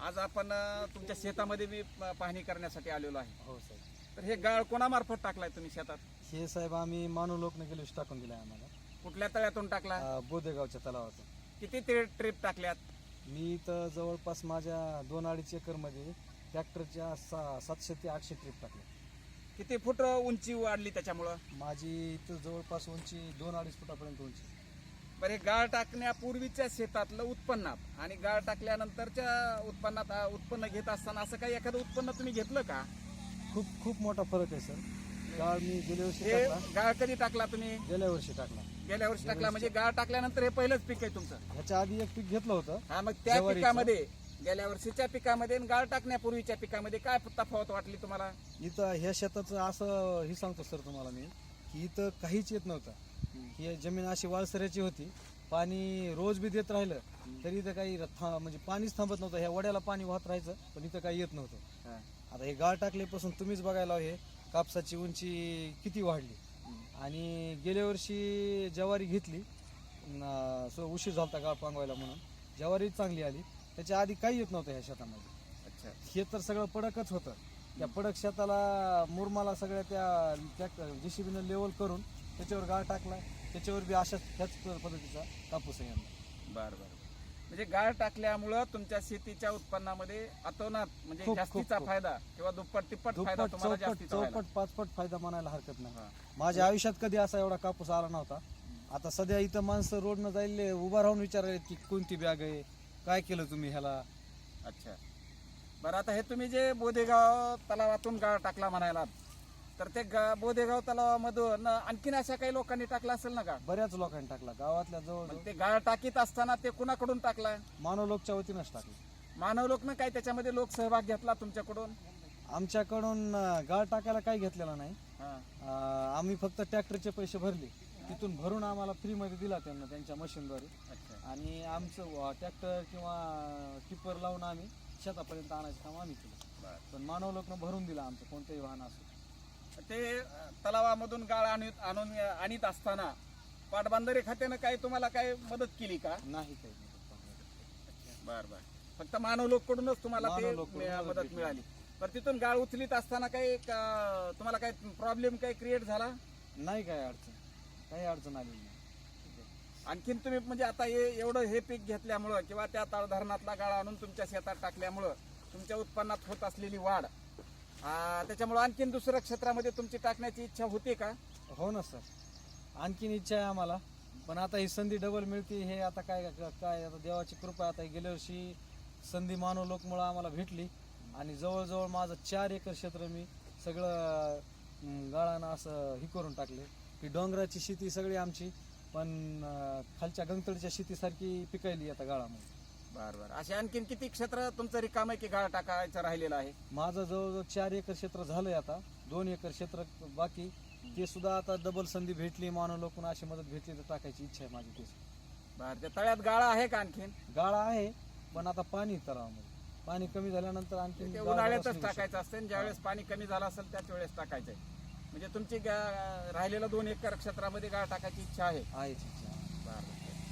आज आपण तुमच्या शेतामध्ये मी पाहणी करण्यासाठी आलेलो आहे. हो साहेब. तर हे गाळ कोणामार्फत टाकलाय तुम्ही शेतात? हे साहेब आम्ही मानव लोकने गेलो टाकून दिलाय आम्हाला. कुठल्या तळ्यातून टाकला? अं, बोदेगावच्या तलावातून. किती ते ट्रिप टाकल्यात? मी तर जवळपास माझ्या दोन अडीच एकरमध्ये ट्रॅक्टरच्या सा सातशे ते आठशे ट्रिप टाकले किती फूट उंची वाढली त्याच्यामुळं? माझी इथं जवळपास उंची दोन अडीच फुटापर्यंत उंची. बरे गाळ टाकण्यापूर्वीच्या शेतातलं उत्पन्नात आणि गाळ टाकल्यानंतरच्या उत्पन्नात उत्पन्न घेत असताना असं काही एखादं उत्पन्न तुम्ही घेतलं का? खूप खूप मोठा फरक आहे सर. गाळ मी गेल्या वर्षी हे टाकला. गाळ कधी टाकला तुम्ही? गेल्या वर्षी टाकला. गेल्या वर्षी टाकला म्हणजे गाळ टाकल्यानंतर हे पहिलंच पीक आहे तुमचं. ह्याच्या आधी एक पीक घेतलं होतं हा मग त्या ज्वारीचं. पिकामध्ये गेल्या वर्षीच्या पिकामध्ये आणि गाळ टाकण्यापूर्वीच्या पिकामध्ये काय तफावत वाटली तुम्हाला? इथं ह्या शेताचं असं हे सांगतो सर तुम्हाला मी. की इथं काहीच येत नव्हतं. ही जमीन अशी वाळसऱ्याची होती. पाणी रोज बी देत राहिलं तरी इथं काही था म्हणजे पाणीच थांबत नव्हतं. ह्या वड्याला पाणी वाहत राहायचं पण इथं काही येत नव्हतं. आता हे गाळ टाकल्यापासून तुम्हीच बघायला हे. कापसाची उंची किती वाढली. आणि गेल्या वर्षी ज्वारी घेतली. सो उशीर झालता गाळ पांगवायला म्हणून. ज्वारी चांगली आली. त्याच्या आधी काही येत नव्हतं ह्या शेतामध्ये. अच्छा. हे तर सगळं पडकच होतं. त्या पडक शेताला मुरमाला सगळ्या त्या जेसीबीनं लेवल करून त्याच्यावर गाळ टाकला त्याच्यावर बी अशाच ह्याच पद्धतीचा कापूस आहे. बर बर म्हणजे गाळ टाकल्यामुळं तुमच्या शेतीच्या उत्पन्नामध्ये अतोनात म्हणजे खूप, जास्तीचा खूप. फायदा किंवा दुप्पट तिप्पट फायदा दुप्पट तुम्हाला चौपट जास्तीचा व्हायला. चौपट पाचपट फायदा म्हणायला हरकत नाही हा. माझ्या आयुष्यात कधी असा एवढा कापूस आला नव्हता आता सध्या इथं माणसं रोडनं जाईल उभा राहून विचारायला की कोणती बॅग आहे काय केलं तुम्ही ह्याला अच्छा बरं आता हे तुम्ही जे बोदेगाव तलावातून गाळ टाकला म्हणायला तर ते गा- बोदेगाव तलावामधून आणखीन अशा काही लोकांनी टाकला असेल ना गाळ? बऱ्याच लोकांनी टाकला. गावातल्या जवळ मग ते गाळ टाकीत असताना ते कुणाकडून टाकलाय मानव लोकच्या वतीनंच टाकलं. मानव लोकनं काय त्याच्यामध्ये लोक सहभाग घेतला तुमच्याकडून? आमच्याकडून अं, गाळ टाकायला काही घेतलेला नाही. हा. अं, आम्ही फक्त ट्रॅक्टरचे पैसे भरले. तिथून भरून आम्हाला फ्रीमध्ये दिला त्यांना त्यांच्या मशीनद्वारे. अच्छा. आणि आमचं ट्रॅक्टर किंवा टिप्पर लावून आम्ही शेतापर्यंत आणायचं काम आम्ही केलं. पण मानव लोकनं भरून दिला आमचं कोणतंही वाहन असो. ते तलावामधून गाळ आणीत आणून आणीत असताना पाटबंधारे खात्यानं काही तुम्हाला काय मदत केली का? नाही काही. बर बर. फक्त मानव लोककडूनच तुम्हाला ते मदत. मिळाली. पण तिथून गाळ उचलीत असताना काही तुम्हाला काही प्रॉब्लेम काही क्रिएट झाला? नाही काय अडचण. काही अडचण आली नाही. आणखीन तुम्ही म्हणजे आता हे एवढं हे पीक घेतल्यामुळं किंवा त्या तळधरणातला गाळा आणून तुमच्या शेतात टाकल्यामुळं तुमच्या उत्पन्नात होत असलेली वाढ त्याच्यामुळं आणखीन दुसऱ्या क्षेत्रामध्ये तुमची टाकण्याची इच्छा होते का? हो ना सर. आणखीन इच्छा आहे आम्हाला. पण आता ही संधी डबल मिळते हे आता काय काय आता देवाची कृपा आता गेल्या वर्षी संधी मानव लोकमुळं आम्हाला भेटली. आणि जवळजवळ माझं चार एकर क्षेत्र मी सगळं गाळानं असं हे करून टाकले. की डोंगराची शेती सगळी आमची. पण खालच्या गंगतडच्या शेतीसारखी पिकायली आता गाळामध्ये बर बर. असे आणखीन किती क्षेत्र तुमचं रिकाम आहे की गाळ टाकायचं राहिलेलं आहे? माझं जवळजवळ चार एकर क्षेत्र झालंय आता. दोन एकर क्षेत्र बाकी. ते सुद्धा आता डबल संधी भेटली मानव लोकून अशी मदत भेटली तर टाकायची इच्छा आहे माझी तेच. बर त्या तळ्यात गाळा आहे का आणखीन? गाळा आहे पण आता पाणी तलावामध्ये. पाणी कमी झाल्यानंतर आणखी ते उन्हाळ्यातच. टाकायचं असतं आणि ज्यावेळेस पाणी कमी झालं असेल त्याच वेळेस टाकायचंय. म्हणजे तुमची गा- राहिलेलं दोन एकर क्षेत्रामध्ये गाळ टाकायची इच्छा आहे? आहे इच्छा.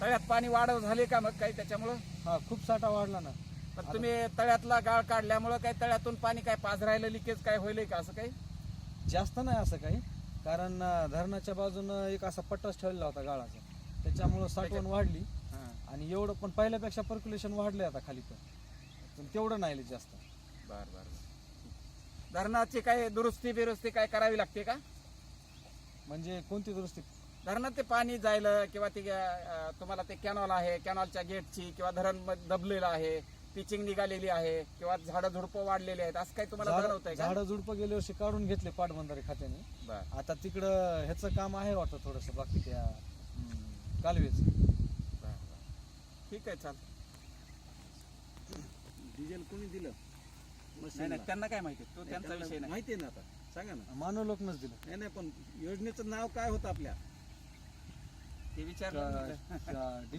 तळ्यात पाणी वाढ झाले का मग काही त्याच्यामुळं? हा खूप साठा वाढला ना. पण तुम्ही तळ्यातला गाळ काढल्यामुळं काही तळ्यातून पाणी काय पाझ राहिलं लिकेज काय होईल का असं काही? जास्त नाही असं काही. कारण अं, धरणाच्या बाजूनं एक असा पट्टाच ठेवलेला होता गाळाचा. त्याच्यामुळं साठवण वाढली. आणि एवढं पण पहिल्यापेक्षा पर्क्युलेशन वाढलंय आता खाली पण. पण तेवढं नाही जास्त. बर बर. धरणाची काय दुरुस्ती बिरुस्ती काय करावी लागते का? म्हणजे कोणती दुरुस्ती? धरणात ते पाणी जायलं किंवा ते अं, तुम्हाला ते कॅनॉल आहे कॅनॉलच्या गेटची किंवा धरण दबलेलं आहे पिचिंग निघालेली आहे किंवा झाडं झुडपं वाढलेली आहेत असं काही तुम्हाला जाणवतंय का? झाडं झुडपं गेल्या वर्षी काढून घेतले पाटबंधारे खात्याने. बर. आता तिकडं ह्याचं काम आहे वाटतं थोडस बाकी त्या कालवेचं. ठीक आहे चाल डिझेल कोणी दिलं? नाही नाही त्यांना काय माहिती? तो त्यांचा विषय नाही. माहिती आहे ना आता. सांगा ना. मानव लोकनच दिलं नाही नाही पण योजनेचं नाव काय होतं आपल्या? ते विचार का- का- डिझेल